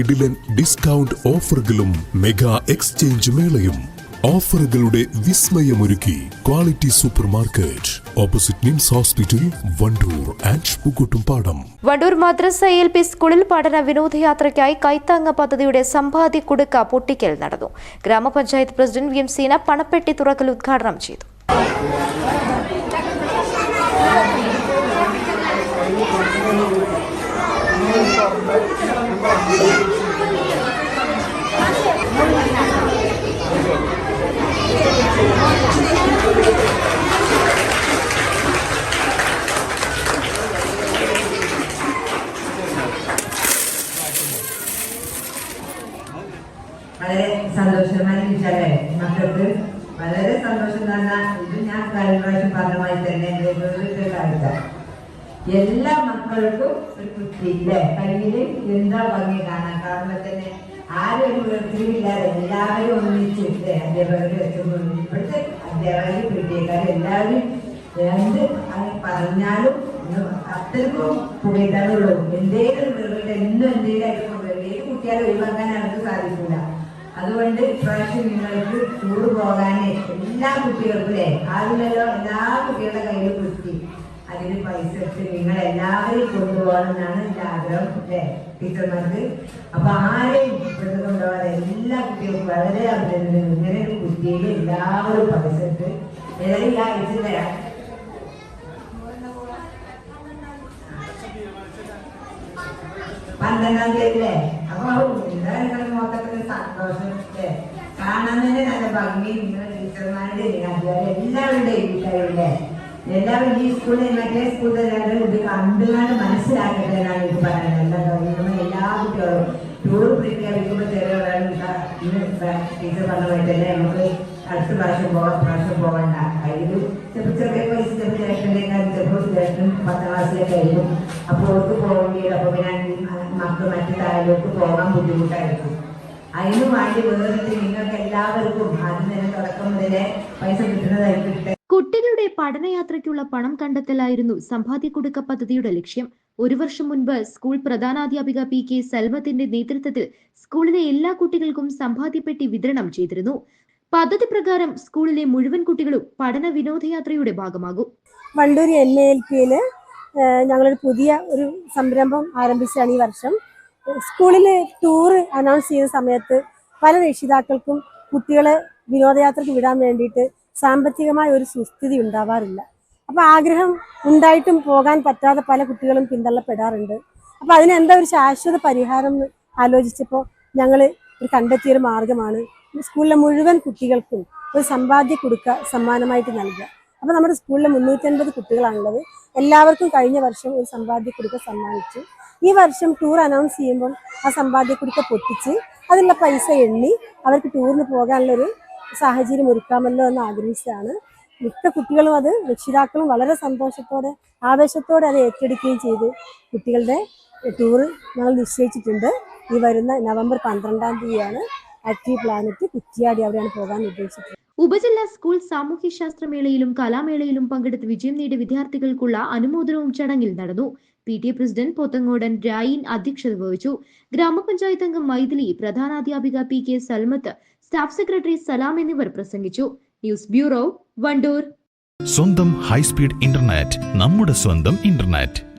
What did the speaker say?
കിടിലൻ ഡിസ്കൗണ്ട് ഓഫറുകളും mega exchange മേളയും. ഓഫറുകളുടെ വിസ്മയമൊരുക്കി quality super market opposite NIMS hospital Wandoor and Pookkottumpadam Wandoor madrasa L P സ്കൂളിൽ പഠന വിനോദയാത്രയ്ക്കായി കൈത്താങ്ങ പദ്ധതിയുടെ സമ്പാദ്യ കുടുക്ക പൊട്ടിക്കൽ നടന്നു. ഗ്രാമപഞ്ചായത്ത് പ്രസിഡന്റ് വി എം സീന പണപ്പെട്ടി തുറക്കൽ ഉദ്ഘാടനം ചെയ്തു. വളരെ സന്തോഷമായി നിമിഷമല്ലേ മക്കൾക്ക് വളരെ സന്തോഷം തന്നെ ഇത് ഞാൻ കഴിഞ്ഞ പ്രാവശ്യം പറഞ്ഞമായി തന്നെ വീട്ടിലെ കാഴ്ച എല്ലാ മക്കൾക്കും ഒരു കുട്ടി ഇല്ലേ? കയ്യിൽ എന്താ ഭംഗി കാണാൻ? കാരണം തന്നെ ആരും ഒരു വേർതിരിവില്ലാതെ എല്ലാവരും ഒന്നിച്ച് ഇല്ലേ? അധ്യാപകർ എത്തുമ്പോൾ ഇപ്പോഴത്തെ അധ്യാപകർ കിട്ടിയേക്കാർ എല്ലാവരും എന്ത് പറഞ്ഞാലും അത്രക്കും പുകയിട്ടാലുള്ളൂ എന്തെങ്കിലും വെറുതെ എന്നും എന്തെങ്കിലും ആയിട്ട് വെറുതെ ഏത് ഒഴിവാക്കാൻ അവർക്ക് സാധിക്കില്ല. അതുകൊണ്ട് ഇപ്രാവശ്യം നിങ്ങൾക്ക് ടൂർ പോകാനേ എല്ലാ കുട്ടികൾക്കും അല്ലേ? ആദ്യമല്ലോ എല്ലാ കുട്ടികളുടെ കയ്യിൽ കുത്തി അതിന് പൈസ എടുത്ത് നിങ്ങൾ കൊണ്ടുപോകണം എന്നാണ് എന്റെ ആഗ്രഹം അല്ലേ? ടീച്ചർമാർക്ക്. അപ്പൊ ആരെയും ഇവിടുന്ന് കൊണ്ടുപോകാതെ എല്ലാ കുട്ടികൾക്കും വളരെ അഭിനന്ദനം. ഇങ്ങനെ ഒരു കുട്ടിയിൽ എല്ലാവരും പൈസ എടുത്ത് ഏതായാലും ഞാൻ അയച്ചു തരാം. പന്ത്രണ്ടാം തീയതി അല്ലേ അപ്പൊ നിങ്ങളുടെ മൊത്തത്തിൽ സന്തോഷം കാണാൻ തന്നെ നല്ല ഭംഗി. നിങ്ങളുടെ ടീച്ചർമാരുടെ എല്ലാവരുടെയും വീട്ടുകാരുടെ എല്ലാവരും ഈ സ്കൂളിൽ മറ്റേ സ്കൂളിൽ എല്ലാവരും ഇത് കണ്ടുകൊണ്ട് മനസ്സിലാക്കട്ടെ എന്നാണ് എനിക്ക് പറയുന്നത്. എല്ലാ കാര്യങ്ങളും എല്ലാ കുട്ടികളും ടൂർ പ്രഖ്യാപിക്കുമ്പോൾ ചെറിയ ടീച്ചർ പറഞ്ഞ പോലെ നമുക്ക് അടുത്ത പ്രാവശ്യം പോകാം പ്രാവശ്യം പോകണ്ട അതിൽ ചിലപ്പോൾ ചെറിയ പൈസ ചിലപ്പോൾ ജ്യേഷ്ഠനേക്കാൾ ചിലപ്പോൾ ജ്യേഷ്ഠൻ പത്താം ക്ലാസ്സിലേക്ക് ആയിരുന്നു അപ്പോൾ അവർക്ക് പോകേണ്ടി അപ്പോൾ പിന്നെ താഴേക്ക് പോകാൻ ബുദ്ധിമുട്ടായിരിക്കും അതിനു വേണ്ടി വേറിട്ട് നിങ്ങൾക്ക് എല്ലാവർക്കും ആദ്യം തന്നെ തുടക്കം മുതലേ പൈസ കിട്ടുന്നതായിട്ട് കുട്ടികളുടെ പഠനയാത്രയ്ക്കുള്ള പണം കണ്ടെത്തലായിരുന്നു സമ്പാദ്യ കുടുക്ക പദ്ധതിയുടെ ലക്ഷ്യം. ഒരു വർഷം മുൻപ് സ്കൂൾ പ്രധാനാധ്യാപിക പി കെ സൽമത്തിന്റെ നേതൃത്വത്തിൽ സ്കൂളിലെ എല്ലാ കുട്ടികൾക്കും സമ്പാദ്യപ്പെട്ടി വിതരണം ചെയ്തിരുന്നു. പദ്ധതി പ്രകാരം സ്കൂളിലെ മുഴുവൻ കുട്ടികളും പഠന വിനോദയാത്രയുടെ ഭാഗമാകും. വണ്ടൂർ എൽ എ എൽ പിയിൽ ഞങ്ങളൊരു പുതിയ ഒരു സംരംഭം ആരംഭിച്ചാണ് ഈ വർഷം. സ്കൂളിൽ ടൂർ അനൗൺസ് ചെയ്യുന്ന സമയത്ത് പല രക്ഷിതാക്കൾക്കും കുട്ടികളെ വിനോദയാത്രയ്ക്ക് വിടാൻ വേണ്ടിയിട്ട് സാമ്പത്തികമായ ഒരു സുസ്ഥിതി ഉണ്ടാവാറില്ല. അപ്പോൾ ആഗ്രഹം ഉണ്ടായിട്ടും പോകാൻ പറ്റാതെ പല കുട്ടികളും പിന്തള്ളപ്പെടാറുണ്ട്. അപ്പോൾ അതിന് എന്താ ഒരു ശാശ്വത പരിഹാരം ആലോചിച്ചപ്പോൾ ഞങ്ങൾ ഒരു കണ്ടെത്തിയൊരു മാർഗമാണ്. സ്കൂളിലെ മുഴുവൻ കുട്ടികൾക്കും ഒരു സമ്പാദ്യ കൊടുക്ക സമ്മാനമായിട്ട് നൽകുക. അപ്പോൾ നമ്മുടെ സ്കൂളിൽ മുന്നൂറ്റൻപത് കുട്ടികളാണുള്ളത്. എല്ലാവർക്കും കഴിഞ്ഞ വർഷം ഒരു സമ്പാദ്യക്കുടുക്ക സമ്മാനിച്ചു. ഈ വർഷം ടൂർ അനൗൺസ് ചെയ്യുമ്പോൾ ആ സമ്പാദ്യക്കുടുക്ക പൊട്ടിച്ച് അതിനുള്ള പൈസ എണ്ണി അവർക്ക് ടൂറിന് പോകാനുള്ളൊരു സാഹചര്യം ഒരുക്കാമല്ലോ എന്ന് ആഗ്രഹിച്ചാണ് മിക്ക കുട്ടികളും അത് രക്ഷിതാക്കളും വളരെ സന്തോഷത്തോടെ ആവേശത്തോടെ അത് ഏറ്റെടുക്കുകയും ചെയ്ത്. കുട്ടികളുടെ ടൂർ ഞങ്ങൾ നിശ്ചയിച്ചിട്ടുണ്ട്. ഈ വരുന്ന നവംബർ പന്ത്രണ്ടാം തീയതിയാണ് ആക്റ്റീവ് പ്ലാനറ്റ് കുറ്റിയാടി അവിടെയാണ് പോകാൻ ഉദ്ദേശിച്ചത്. ഉപജില്ലാ സ്കൂൾ സാമൂഹ്യശാസ്ത്രമേളയിലും കലാമേളയിലും പങ്കെടുത്ത് വിജയം നേടിയ വിദ്യാർത്ഥികൾക്കുള്ള അനുമോദനവും ചടങ്ങിൽ നടന്നു. P T A president Pothangodan Rayin അധ്യക്ഷത വഹിച്ചു. ഗ്രാമപഞ്ചായത്ത് അംഗം Mythili പ്രധാനാധ്യാപിക P K Salmath staff secretary Salam എന്നിവർ പ്രസംഗിച്ചു. News bureau Wandoor. സ്വന്തം ഹൈസ്പീഡ് ഇന്റർനെറ്റ് നമ്മുടെ സ്വന്തം ഇന്റർനെറ്റ്.